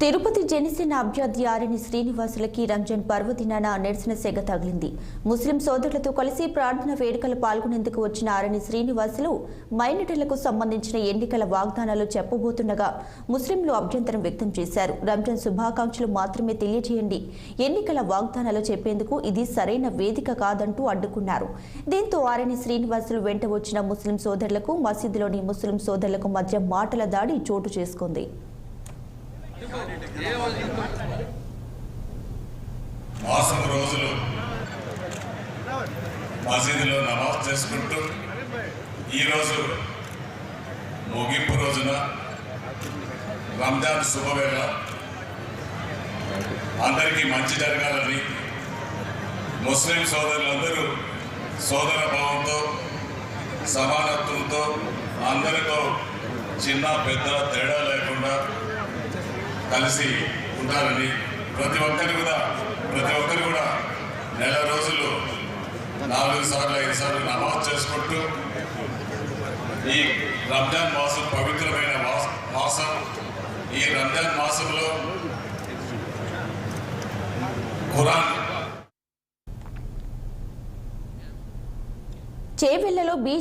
తిరుపతి జనసేన అభ్యర్థి ఆరిని శ్రీనివాసులకి రంజాన్ పర్వదినాన నిరసన సెగ తగిలింది. ముస్లిం సోదరులతో కలిసి ప్రార్థన వేడుకలు పాల్గొనేందుకు వచ్చిన ఆర్ఎని శ్రీనివాసులు మైనటలకు సంబంధించిన ఎన్నికల వాగ్దానాలు చెప్పబోతుండగా ముస్లింలు అభ్యంతరం వ్యక్తం చేశారు. రంజాన్ శుభాకాంక్షలు మాత్రమే తెలియజేయండి. ఎన్నికల వాగ్దానాలు చెప్పేందుకు ఇది సరైన వేదిక కాదంటూ అడ్డుకున్నారు. దీంతో ఆర్ఎని శ్రీనివాసులు వెంట వచ్చిన ముస్లిం సోదరులకు మసీదులోని ముస్లిం సోదరులకు మధ్య మాటల దాడి చోటు చేసుకుంది. మాసం రోజులు మసీదులో నమాజ్ చేసుకుంటూ ఈరోజు ముగింపు రోజున రంజాన్ శుభవేళ. అందరికీ మంచి జరగాలని ముస్లిం సోదరులందరూ సోదర భావంతో సమానత్వంతో అందరితో చిన్న పెద్ద తేడా లేకుండా కలిసి ఉండాలని ప్రతి ఒక్కరు కూడా ప్రతి ఒక్కరు కూడా నెల రోజులు నాలుగు సార్లు ఐదు సార్లు నమాజ్ చేసుకుంటూ ఈ రంజాన్ మాసం పవిత్రమైన మాసం ఈ రంజాన్ మాసంలో ఖురాన్ చేవెళ్ళలో బీజేపీ